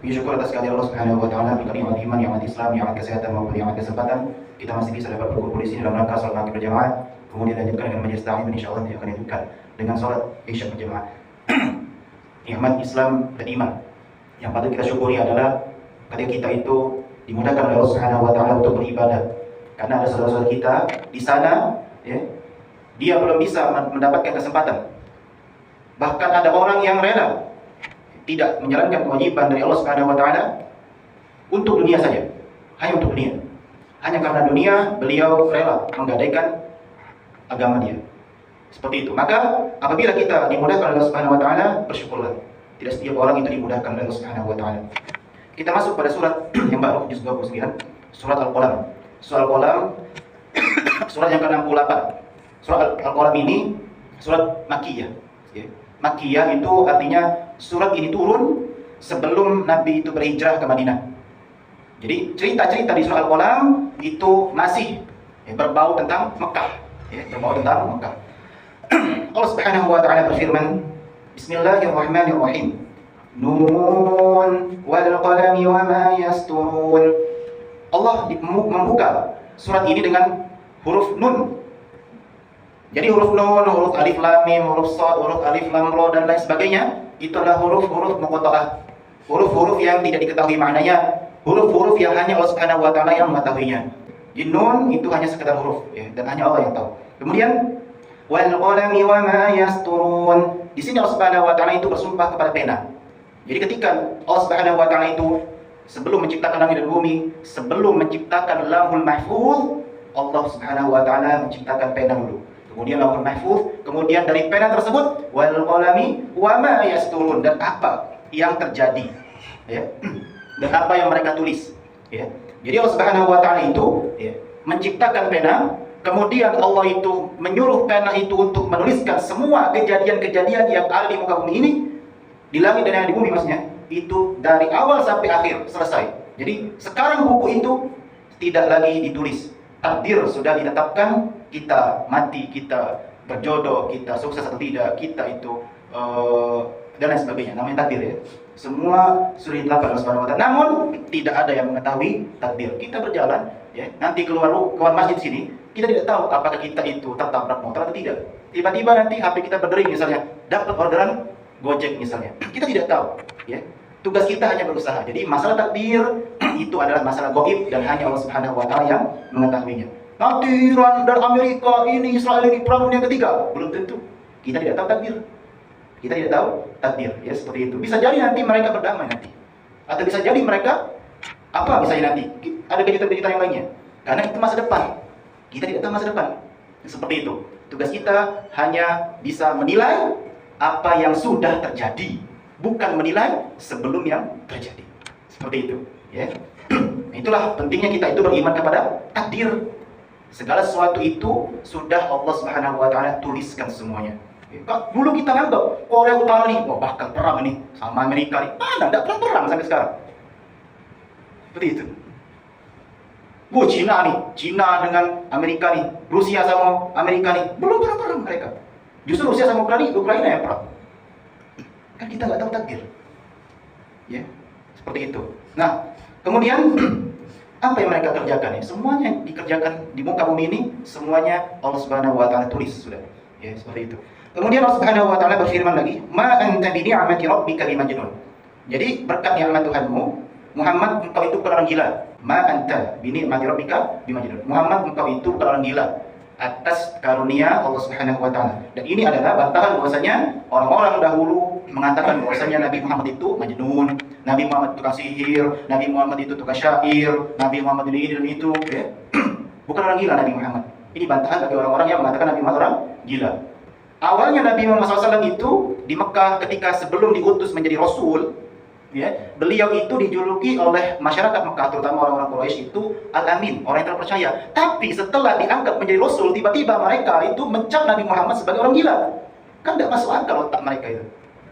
Puji atas kehadiran Allah Subhanahu wa taala berikan nikmat iman, nikmat Islam, nikmat kesehatan maupun nikmat kesempatan. Kita masih bisa dapat berkumpul di sini dalam rangka salat maghrib berjamaah. Kemudian dilanjutkan dengan majelis ta'lim insyaallah nanti akan dilanjutkan dengan salat isya berjamaah. nikmat Islam dan iman. Yang patut kita syukuri adalah ketika kita itu dimudahkan oleh Allah Subhanahu wa taala untuk beribadah. Karena ada saudara-saudara kita di sana ya, dia belum bisa mendapatkan kesempatan. Bahkan ada orang yang rela tidak menjalankan kewajiban dari Allah Subhanahu wa taala untuk dunia saja. Hanya untuk dunia. Hanya karena dunia beliau rela menggadaikan agama dia. Seperti itu. Maka apabila kita dimudahkan oleh Allah Subhanahu wa taala, bersyukurlah. Tidak setiap orang itu dimudahkan oleh Allah Subhanahu wa taala. Kita masuk pada surat yang baru juz 29, surat Al-Qalam. Surat Al-Qalam surat yang ke-68. Surat Al-Qalam ini surat Makkiyah, ya. Makkiyah itu artinya surat ini turun sebelum Nabi itu berhijrah ke Madinah. Jadi cerita-cerita di surat Al-Qalam itu masih ya, berbau tentang Mekah, ya, berbau tentang Mekah. Allah Subhanahu wa taala berfirman, Bismillahirrahmanirrahim. Nun wal qalami wa ma yasturun. Allah membuka surat ini dengan huruf nun jadi huruf nun, huruf alif lam mim, huruf shad, huruf alif lam ra dan lain sebagainya itu adalah huruf-huruf muqatta'ah. Huruf-huruf yang tidak diketahui maknanya, huruf-huruf yang hanya Allah Subhanahu wa taala yang mengetahuinya. Di nun itu hanya sekedar huruf ya, dan hanya Allah yang tahu. Kemudian wal qalami wa ma yasturun. Di sini Allah Subhanahu wa taala itu bersumpah kepada pena. Jadi ketika Allah Subhanahu wa taala itu sebelum menciptakan langit dan bumi, sebelum menciptakan Lauhul Mahfuz, Allah Subhanahu wa taala menciptakan pena dulu kemudian lauhul mahfuz, kemudian dari pena tersebut wal qalami wa ma yasturun. Dan apa yang terjadi? Ya. Dan apa yang mereka tulis? Ya. Jadi Allah Subhanahu wa taala itu ya, menciptakan pena kemudian Allah itu menyuruh pena itu untuk menuliskan semua kejadian-kejadian yang ada di muka bumi ini di langit dan yang di bumi maksudnya itu dari awal sampai akhir selesai. Jadi sekarang buku itu tidak lagi ditulis takdir sudah ditetapkan kita mati, kita berjodoh, kita sukses atau tidak, kita itu uh, dan lain sebagainya. Namanya takdir ya. Semua sudah ditetapkan oleh wa Namun tidak ada yang mengetahui takdir. Kita berjalan ya. Nanti keluar keluar masjid sini, kita tidak tahu apakah kita itu tertabrak motor atau tidak. Tiba-tiba nanti HP kita berdering misalnya, dapat orderan Gojek misalnya. Kita tidak tahu ya. Tugas kita hanya berusaha. Jadi masalah takdir itu adalah masalah goib dan hanya Allah Subhanahu wa taala yang mengetahuinya. Nanti Iran dan Amerika ini Israel ini perang dunia ketiga. Belum tentu. Kita tidak tahu takdir. Kita tidak tahu takdir. Ya seperti itu. Bisa jadi nanti mereka berdamai nanti. Atau bisa jadi mereka apa misalnya nanti ada kejutan-kejutan yang lainnya. Karena itu masa depan. Kita tidak tahu masa depan. Seperti itu. Tugas kita hanya bisa menilai apa yang sudah terjadi, bukan menilai sebelum yang terjadi. Seperti itu, ya. Itulah pentingnya kita itu beriman kepada takdir Segala sesuatu itu sudah Allah Subhanahu wa taala tuliskan semuanya. Dulu kita nganggap Korea Utara nih, wah bakal perang nih sama Amerika nih. Mana enggak pernah perang sampai sekarang. Seperti itu. Wah Cina nih, Cina dengan Amerika nih, Rusia sama Amerika nih, belum pernah perang mereka. Justru Rusia sama Ukraina, Ukraina yang perang. Kan kita nggak tahu takdir. Ya, seperti itu. Nah, kemudian apa yang mereka kerjakan ya? Semuanya dikerjakan di muka bumi ini semuanya Allah Subhanahu wa taala tulis sudah. Ya, seperti itu. Kemudian Allah Subhanahu wa taala berfirman lagi, "Ma anta bi ni'mati rabbika bimajnun." Jadi berkat nikmat Tuhanmu, Muhammad engkau itu bukan orang gila. Ma anta bi ni'mati rabbika bimajnun. Muhammad engkau itu bukan orang gila atas karunia Allah Subhanahu wa taala. Dan ini adalah bantahan bahwasanya orang-orang dahulu mengatakan bahwasanya Nabi Muhammad itu majnun, Nabi Muhammad tukang sihir, Nabi Muhammad itu tukang syair, Nabi Muhammad ini dan itu, ya. Bukan orang gila Nabi Muhammad. Ini bantahan bagi orang-orang yang mengatakan Nabi Muhammad orang gila. Awalnya Nabi Muhammad SAW itu di Mekah ketika sebelum diutus menjadi Rasul, ya, beliau itu dijuluki oleh masyarakat Mekah terutama orang-orang Quraisy itu Al-Amin, orang yang terpercaya. Tapi setelah diangkat menjadi rasul, tiba-tiba mereka itu mencap Nabi Muhammad sebagai orang gila. Kan tidak masuk akal otak mereka itu.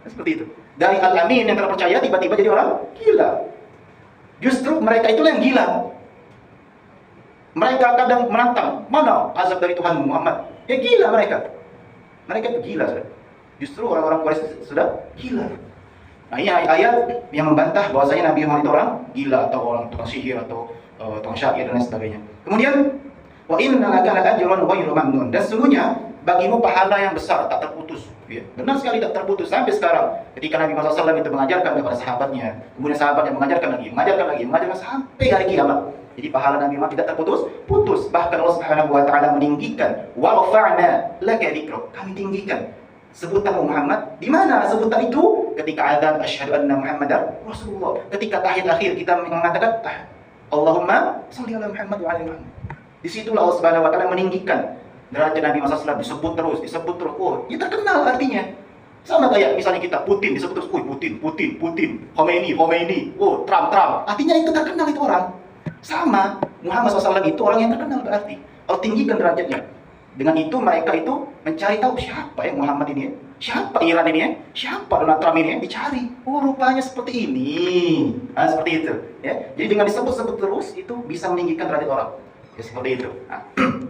Seperti itu. Dari Al-Amin yang terpercaya tiba-tiba jadi orang gila. Justru mereka itulah yang gila. Mereka kadang menantang, mana azab dari Tuhan Muhammad? Ya gila mereka. Mereka itu gila. Justru orang-orang Quraisy sudah gila. Nah, ini ayat yang membantah bahwasanya Nabi Muhammad itu orang gila atau orang tukang sihir atau uh, tukang syair dan lain sebagainya. Kemudian wa inna laka ajran ghairu mamnun. Dan sesungguhnya bagimu pahala yang besar tak terputus. Ya, benar sekali tak terputus sampai sekarang. Ketika Nabi Muhammad SAW itu mengajarkan kepada sahabatnya, kemudian sahabatnya mengajarkan lagi, mengajarkan lagi, mengajarkan sampai hari kiamat. Jadi pahala Nabi Muhammad tidak terputus, putus. Bahkan Allah Subhanahu wa taala meninggikan wa rafa'na laka. Kami tinggikan sebutan Muhammad. Di mana sebutan itu? Ketika adzan asyhadu anna Muhammadar Rasulullah. Ketika tahiyat akhir kita mengatakan ah, Allahumma shalli ala Muhammad wa ala Muhammad. Di situlah Allah Subhanahu wa taala meninggikan derajat Nabi Muhammad SAW disebut terus, disebut terus. Oh, ya terkenal artinya. Sama kayak misalnya kita Putin disebut terus, oh Putin, Putin, Putin, Khomeini, Khomeini, oh Trump, Trump. Artinya itu terkenal itu orang. Sama, Muhammad SAW itu orang yang terkenal berarti. Allah tinggikan derajatnya. Dengan itu mereka itu mencari tahu siapa ya Muhammad ini ya? Siapa Iran ini ya? Siapa Donald Trump ini ya? Dicari. Oh rupanya seperti ini. Nah, seperti itu. Ya. Jadi dengan disebut-sebut terus itu bisa meninggikan derajat orang. Ya seperti itu. Nah.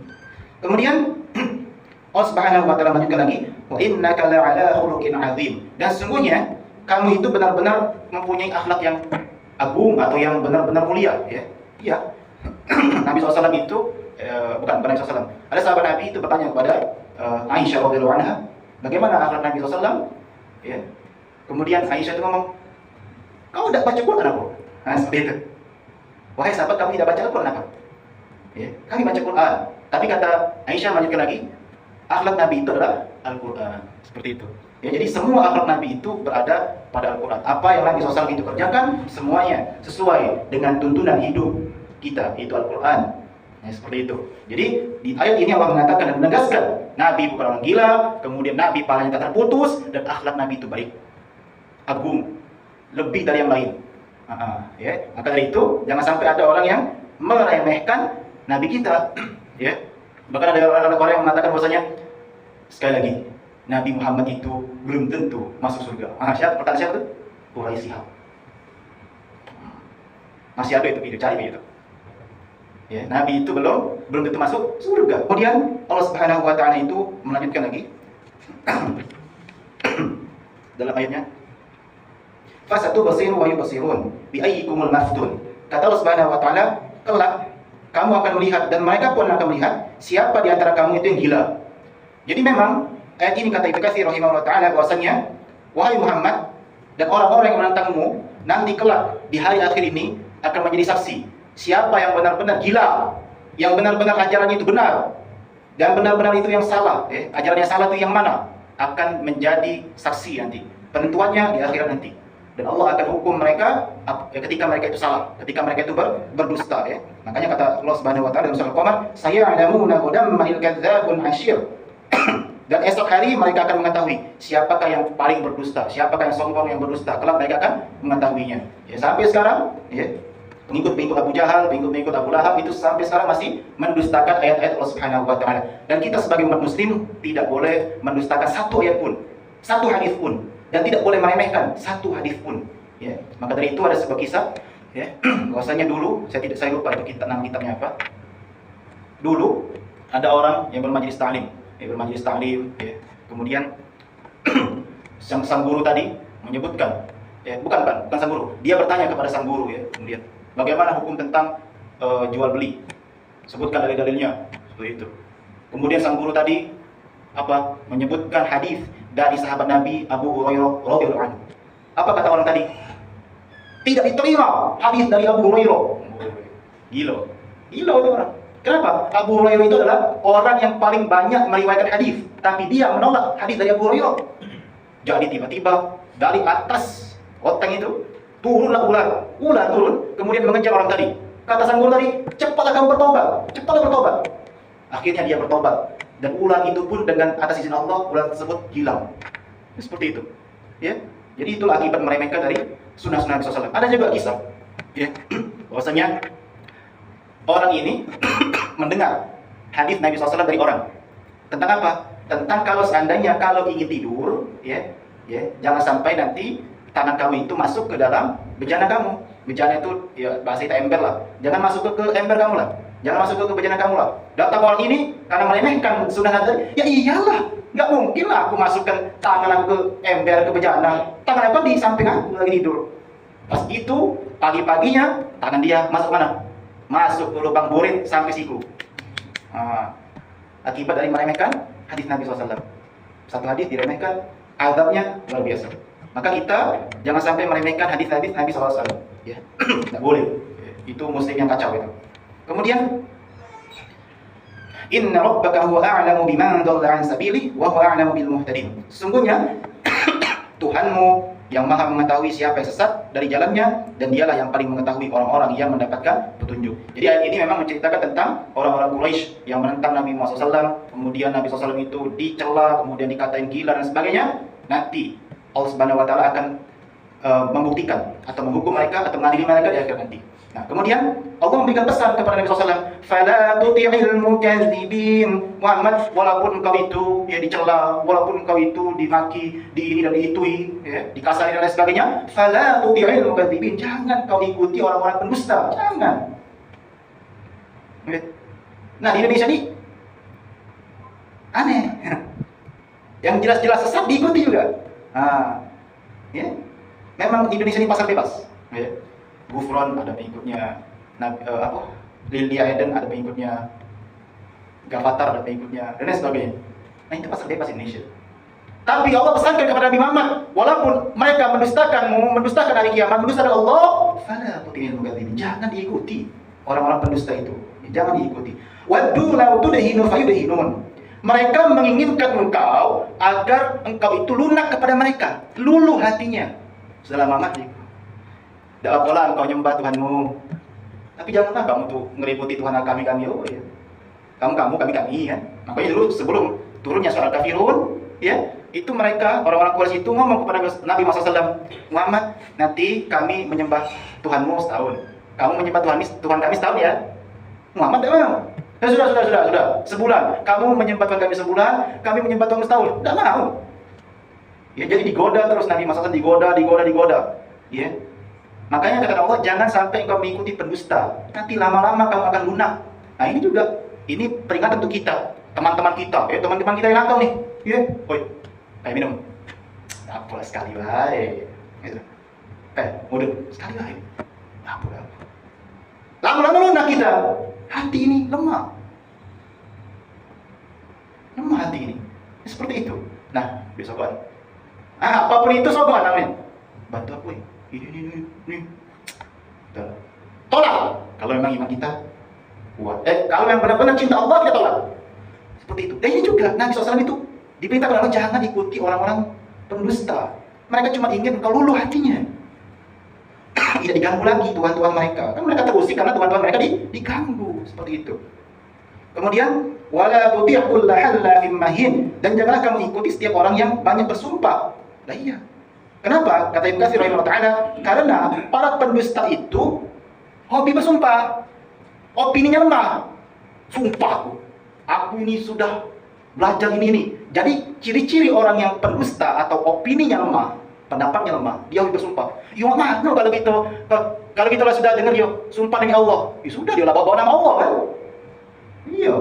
Kemudian Allah Subhanahu wa taala melanjutkan lagi, "Wa innaka la'ala khuluqin 'azim." Dan sesungguhnya kamu itu benar-benar mempunyai akhlak yang agung atau yang benar-benar mulia, ya. Iya. Nabi SAW itu eh, bukan Nabi SAW. Ada sahabat Nabi itu bertanya kepada eh, Aisyah radhiyallahu anha, bagaimana akhlak Nabi SAW? Ya. Kemudian Aisyah itu ngomong, kau tidak baca Quran apa? Nah, seperti itu. Wahai sahabat, kamu tidak baca Al-Quran apa? Ya. Kami baca Quran. Tapi kata Aisyah melanjutkan lagi, akhlak Nabi itu adalah Al-Quran. Seperti itu. Ya, jadi semua akhlak Nabi itu berada pada Al-Quran. Apa yang Nabi SAW itu kerjakan, semuanya sesuai dengan tuntunan hidup kita, itu Al-Quran. Ya, seperti itu. Jadi di ayat ini Allah mengatakan dan menegaskan Nabi bukan orang gila, kemudian Nabi palanya tak terputus dan akhlak Nabi itu baik, agung, lebih dari yang lain. Uh, ya. Maka dari itu jangan sampai ada orang yang meremehkan Nabi kita. Ya. Bahkan ada orang-orang yang mengatakan bahwasanya sekali lagi Nabi Muhammad itu belum tentu masuk surga. Ah, siapa? Pertanyaan siapa tuh? Quraisy Masih ada itu video, cari video. Ya, Nabi itu belum belum tentu masuk surga. Kemudian Allah Subhanahu wa taala itu melanjutkan lagi dalam ayatnya Fasatu basiru wa yubasirun bi ayyikumul maftun. Kata Allah Subhanahu wa taala, kelak kamu akan melihat dan mereka pun akan melihat siapa di antara kamu itu yang gila. Jadi memang ayat ini kata Ibnu Katsir rahimahullah taala bahwasanya wahai Muhammad dan orang-orang yang menentangmu nanti kelak di hari akhir ini akan menjadi saksi siapa yang benar-benar gila, yang benar-benar ajarannya itu benar dan benar-benar itu yang salah, eh, ajaran yang salah itu yang mana akan menjadi saksi nanti. Penentuannya di akhirat nanti dan Allah akan hukum mereka ya, ketika mereka itu salah, ketika mereka itu ber, berdusta ya. Makanya kata Allah Subhanahu wa taala dalam surah Al-Qamar, "Saya alamuna qadam manil kadzabun asyir." Dan esok hari mereka akan mengetahui siapakah yang paling berdusta, siapakah yang sombong yang berdusta. Kelak mereka akan mengetahuinya. Ya, sampai sekarang, ya, pengikut-pengikut Abu Jahal, pengikut-pengikut Abu Lahab itu sampai sekarang masih mendustakan ayat-ayat Allah Subhanahu wa taala. Dan kita sebagai umat muslim tidak boleh mendustakan satu ayat pun, satu hadis pun dan tidak boleh meremehkan satu hadis pun. Ya, maka dari itu ada sebuah kisah ya, bahwasanya dulu saya tidak saya lupa itu kita nama kitabnya apa. Dulu ada orang yang bermajelis taklim, ya, bermajelis taklim, ya. Kemudian sang sang guru tadi menyebutkan, ya, bukan bukan, bukan sang guru. Dia bertanya kepada sang guru ya, kemudian bagaimana hukum tentang uh, jual beli? Sebutkan dari dalilnya seperti itu. Kemudian sang guru tadi apa menyebutkan hadis dari sahabat Nabi Abu Hurairah radhiyallahu anhu. Apa kata orang tadi? Tidak diterima hadis dari Abu Hurairah. Gila. Gila itu orang. Kenapa? Abu Hurairah itu adalah orang yang paling banyak meriwayatkan hadis, tapi dia menolak hadis dari Abu Hurairah. Jadi tiba-tiba dari atas koteng itu turunlah ular, ular turun, kemudian mengejar orang tadi. Kata sang guru tadi, cepatlah kamu bertobat, cepatlah bertobat. Akhirnya dia bertobat dan ular itu pun dengan atas izin Allah ular tersebut hilang. Seperti itu. Ya. Jadi itulah akibat meremehkan dari sunnah-sunnah Nabi SAW. Ada juga kisah, ya, bahwasanya orang ini mendengar hadis Nabi SAW dari orang tentang apa? Tentang kalau seandainya kalau ingin tidur, ya, ya, jangan sampai nanti tangan kamu itu masuk ke dalam bejana kamu. Bejana itu ya bahasa kita ember lah. Jangan masuk ke, ke ember kamu lah. Jangan masuk ke kebenaran kamu lah. Datang orang ini karena meremehkan sunnah Nabi, ya iyalah. Nggak mungkin lah aku masukkan tangan aku ke ember, ke bejana. Tangan apa di samping aku lagi tidur. Pas itu, pagi-paginya, tangan dia masuk mana? Masuk ke lubang burit sampai siku. Ah, akibat dari meremehkan hadis Nabi SAW. Satu hadis diremehkan, azabnya luar biasa. Maka kita jangan sampai meremehkan hadis-hadis Nabi SAW. Ya, tidak boleh. Itu muslim yang kacau itu. Kemudian Inna rabbaka huwa a'lamu biman dhalla an sabili wa huwa a'lamu bil muhtadin. Sesungguhnya Tuhanmu yang maha mengetahui siapa yang sesat dari jalannya dan dialah yang paling mengetahui orang-orang yang mendapatkan petunjuk. Jadi ayat ini memang menceritakan tentang orang-orang Quraisy yang menentang Nabi Muhammad SAW, kemudian Nabi SAW itu dicela, kemudian dikatain gila dan sebagainya. Nanti Allah Subhanahu Wa Taala akan uh, membuktikan atau menghukum mereka atau mengadili mereka di akhir nanti. Nah, kemudian Allah memberikan pesan kepada Nabi SAW, "Fala tuti'il mukadzibin." Muhammad, walaupun engkau itu ya dicela, walaupun engkau itu dimaki, di ini dan diitui, ya, dikasari dan lain sebagainya, "Fala tuti'il mukadzibin." Jangan kau ikuti orang-orang pendusta, jangan. Nah, di Indonesia ini aneh. Yang jelas-jelas sesat diikuti juga. Nah, ya. Memang Indonesia ini pasar bebas. Ya. Gufron ada pengikutnya Nabi, uh, apa? Lilia Eden ada pengikutnya Gavatar ada pengikutnya dan lain sebagainya. Nah itu pasal bebas Indonesia. Tapi Allah pesankan kepada Nabi Muhammad walaupun mereka mendustakanmu mendustakan hari kiamat mendustakan Allah fala tuti'il mukadzibin jangan diikuti orang-orang pendusta itu. Jangan diikuti. Waddu law tudhinu fayudhinun mereka menginginkan engkau agar engkau itu lunak kepada mereka luluh hatinya. Selama mati tidak apalah engkau nyembah Tuhanmu. Tapi janganlah kamu tuh ngeributi Tuhan kami kami oh ya. Kamu kamu kami kami ya. Makanya dulu sebelum turunnya surat kafirun ya itu mereka orang-orang Quraisy itu ngomong kepada Nabi Muhammad SAW Muhammad nanti kami menyembah Tuhanmu setahun. Kamu menyembah Tuhan Tuhan kami setahun ya. Muhammad tidak mau. Ya sudah sudah sudah sudah. Sebulan. Kamu menyembah Tuhan kami sebulan kami menyembah Tuhan setahun. Tidak mau. Ya jadi digoda terus Nabi Muhammad SAW digoda digoda digoda. Ya Makanya kata Allah, jangan sampai engkau mengikuti pendusta. Nanti lama-lama kamu akan lunak. Nah ini juga, ini peringatan untuk kita, teman-teman kita. Eh teman-teman kita yang nakal nih. Ya, yeah. oi, kayak minum. Apa sekali baik. Gitu. Eh, mudah sekali baik. Apa apa. Lama-lama lunak kita. Hati ini lemah. Lemah hati ini. Seperti itu. Nah, besok kan. Ah, apa pun itu sobat namanya. Bantu aku ya ini ini ini tolak. Kalau memang iman kita kuat. Eh kalau yang benar-benar cinta Allah kita tolak. Seperti itu. Dan ini juga. Nabi SAW itu diperintahkan Allah jangan ikuti orang-orang pendusta. Mereka cuma ingin engkau luluh hatinya. Tidak diganggu lagi tuhan-tuhan mereka. Kan mereka terusik karena tuhan-tuhan mereka diganggu. Seperti itu. Kemudian wala tuti'ul mahin. Dan janganlah kamu ikuti setiap orang yang banyak bersumpah. Lah iya Kenapa? Kata Ibnu Katsir rahimahullah taala, karena para pendusta itu hobi bersumpah. Opininya lemah. Sumpah aku. Ini sudah belajar ini ini. Jadi ciri-ciri orang yang pendusta atau opininya lemah, pendapatnya lemah, dia hobi bersumpah. Ya mana kalau gitu? Kalau kita sudah dengar dia sumpah dengan Allah, ya sudah dia bawa nama Allah kan? Iya.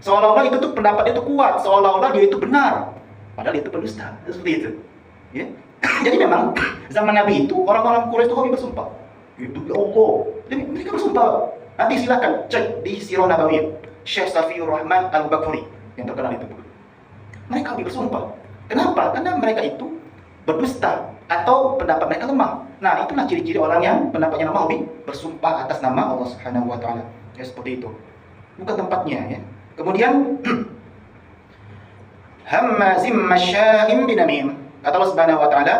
Seolah-olah itu tuh pendapat itu kuat, seolah-olah dia itu benar. Padahal itu pendusta. Seperti itu. Ya. Jadi memang zaman Nabi itu orang-orang Quraisy itu hobi bersumpah. Itu ya Allah. Jadi mereka bersumpah. Nanti silakan cek di Sirah Nabawiyah. Syekh Safiur Rahman Al-Bakuri yang terkenal itu. Mereka bersumpah. Kenapa? Karena mereka itu berdusta atau pendapat mereka lemah. Nah, itulah ciri-ciri orang yang pendapatnya lemah hobi bersumpah atas nama Allah Subhanahu wa taala. Ya seperti itu. Bukan tempatnya ya. Kemudian Hammazim masya'im binamim Kata Allah Subhanahu wa taala,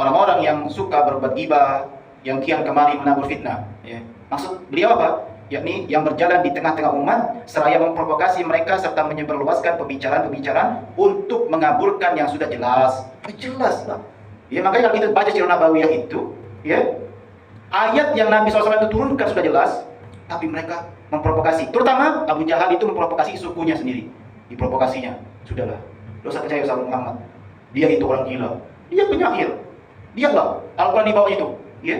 orang-orang yang suka berbuat gibah, yang kian kemari menabur fitnah, ya. Maksud beliau apa? yakni yang berjalan di tengah-tengah umat seraya memprovokasi mereka serta menyebarluaskan pembicaraan-pembicaraan untuk mengaburkan yang sudah jelas. Jelas lah. Ya makanya kalau kita baca Sirah Nabawiyah itu, ya ayat yang Nabi SAW itu turunkan sudah jelas, tapi mereka memprovokasi. Terutama Abu Jahal itu memprovokasi sukunya sendiri. Diprovokasinya. Sudahlah. Dosa percaya sama Muhammad dia itu orang gila. Dia penyair. Dia enggak. Al-Quran di bawah itu. Ya.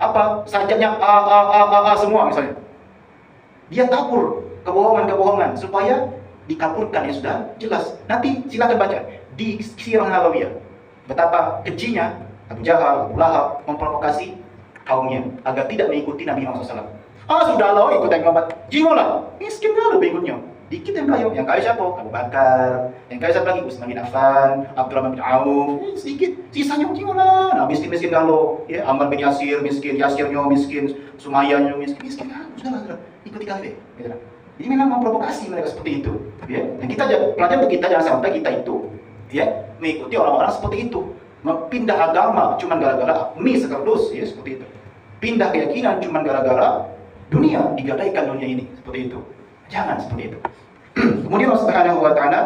Apa? Sajanya a, a, a, a, a semua misalnya. Dia tabur kebohongan-kebohongan supaya dikabulkan ya sudah jelas. Nanti silakan baca di Sirah Nabawiyah betapa kejinya Abu Jahal, Abu Lahab memprovokasi kaumnya agar tidak mengikuti Nabi Muhammad SAW. Ah sudah lah ikut yang lambat, jingolah, miskin kali pengikutnya. Dikit yang kaya, yang kaya siapa? Abu Bakar, yang kaya siapa lagi? Usman bin Affan, Abdurrahman bin Auf, eh, sedikit, sisanya jingolah. Nah miskin-miskin kalau, ya Ammar bin Yasir miskin, Yasirnya miskin, Sumayyahnya miskin, miskin kan, sudah lah, ikuti kafe. Gitu. lah. Jadi memang memprovokasi mereka seperti itu. Ya. Dan kita pelajaran untuk kita jangan sampai kita itu ya mengikuti orang-orang seperti itu. Pindah agama cuma gara-gara mie sekardus ya seperti itu. Pindah keyakinan cuma gara-gara dunia digadaikan dunia ini seperti itu. Jangan seperti itu. Kemudian Allah Subhanahu wa taala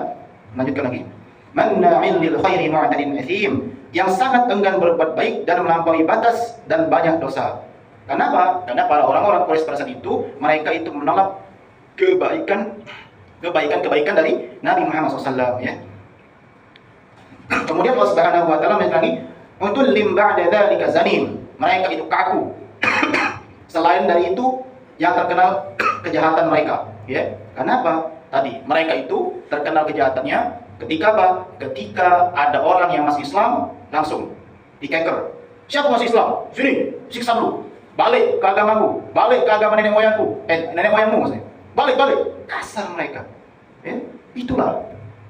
lanjutkan lagi. Manna'il lil khairi mu'tadin athim yang sangat enggan berbuat baik dan melampaui batas dan banyak dosa. Kenapa? Karena para orang-orang Quraisy pada saat itu mereka itu menolak kebaikan kebaikan-kebaikan dari Nabi Muhammad SAW ya. Kemudian Allah Subhanahu wa taala lagi, "Untuk lim ba'da dzalika zanim." Mereka itu kaku. Selain dari itu yang terkenal kejahatan mereka, ya. Kenapa? Tadi mereka itu terkenal kejahatannya ketika apa? Ketika ada orang yang masih Islam langsung dikeker. Siapa masih Islam? Sini, siksa dulu. Balik ke agamaku, balik ke agama nenek moyangku. Eh, nenek moyangmu maksudnya. Balik, balik. Kasar mereka. Ya, itulah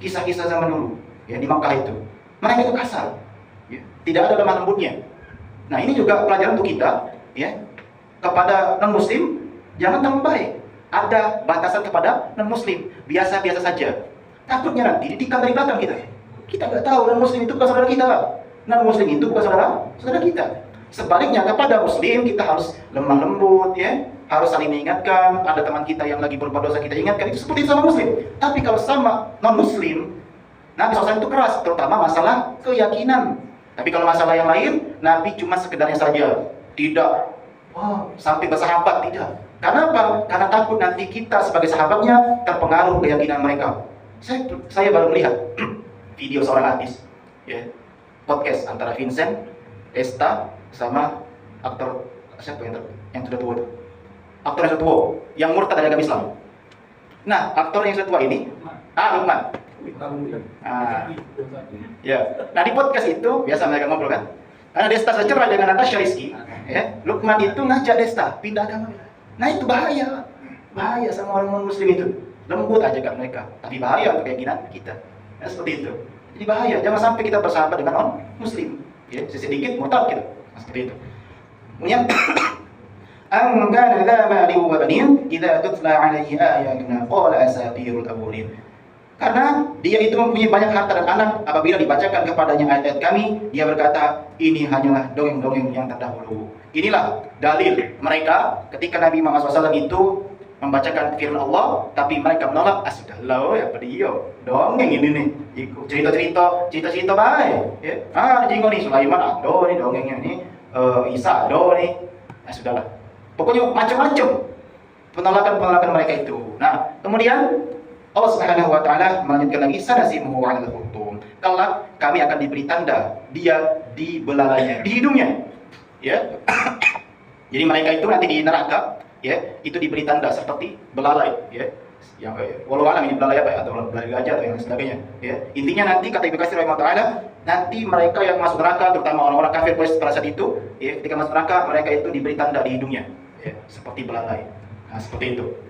kisah-kisah zaman dulu ya di Makkah itu. Mereka itu kasar. Ya, tidak ada lemah lembutnya. Nah, ini juga pelajaran untuk kita ya. Kepada non muslim jangan terlalu baik ada batasan kepada non muslim biasa-biasa saja. Takutnya nanti ditikam dari belakang kita. Kita nggak tahu non muslim itu bukan saudara kita non muslim itu bukan saudara saudara kita. Sebaliknya kepada muslim kita harus lemah lembut ya. Harus saling mengingatkan. Ada teman kita yang lagi berbuat dosa kita ingatkan. Itu seperti sama muslim. Tapi kalau sama non muslim Nabi SAW itu keras terutama masalah keyakinan. Tapi kalau masalah yang lain Nabi cuma sekedarnya saja. Tidak. Sampai bersahabat tidak karena apa? Karena takut nanti kita sebagai sahabatnya terpengaruh keyakinan mereka. Saya, saya baru melihat video seorang artis, ya, podcast antara Vincent, Esta, sama aktor siapa yang, yang sudah tua itu? Aktor yang sudah tua, yang murtad dari agama Islam. Nah, aktor yang sudah tua ini, ah Lukman. Ah, ya. Nah di podcast itu biasa mereka ngobrol kan. Karena Desta secerah dengan Natasha Rizky, ya, Lukman itu ngajak Desta pindah agama. Nah itu bahaya, bahaya sama orang non muslim itu. Lembut aja kan mereka, tapi bahaya untuk keyakinan kita. Ya, seperti itu. Jadi bahaya, jangan sampai kita bersahabat dengan non muslim. Ya, sedikit murtad gitu. Nah, seperti itu. Kemudian أن كان ذا مال وبنين إذا تتلى عليه آياتنا قال أساطير الأولين karena dia itu mempunyai banyak harta dan anak. Apabila dibacakan kepadanya ayat-ayat kami dia berkata ini hanyalah dongeng-dongeng yang terdahulu. Inilah dalil mereka ketika Nabi Muhammad SAW itu membacakan firman Allah tapi mereka menolak. Ah sudah lo ya dia? Dongeng ini nih. Cerita-cerita cerita-cerita baik ya. Ah jinggo nih Sulaiman ada nih dongengnya ini uh, Isa ada nih. Ah sudahlah pokoknya macam-macam penolakan-penolakan mereka itu. Nah kemudian Allah Subhanahu wa taala melanjutkan lagi sanasimuhu 'alal khurtum. Kelak kami akan diberi tanda dia di belalainya, di hidungnya. Ya. Jadi mereka itu nanti di neraka, ya, itu diberi tanda seperti belalai, ya. Yang eh, walau alam ini belalai apa ya atau belalai gajah atau yang sebagainya, ya. Intinya nanti kata Ibnu Katsir taala nanti mereka yang masuk neraka terutama orang-orang kafir pada saat itu, ya, ketika masuk neraka mereka itu diberi tanda di hidungnya, ya, seperti belalai. Nah, seperti itu.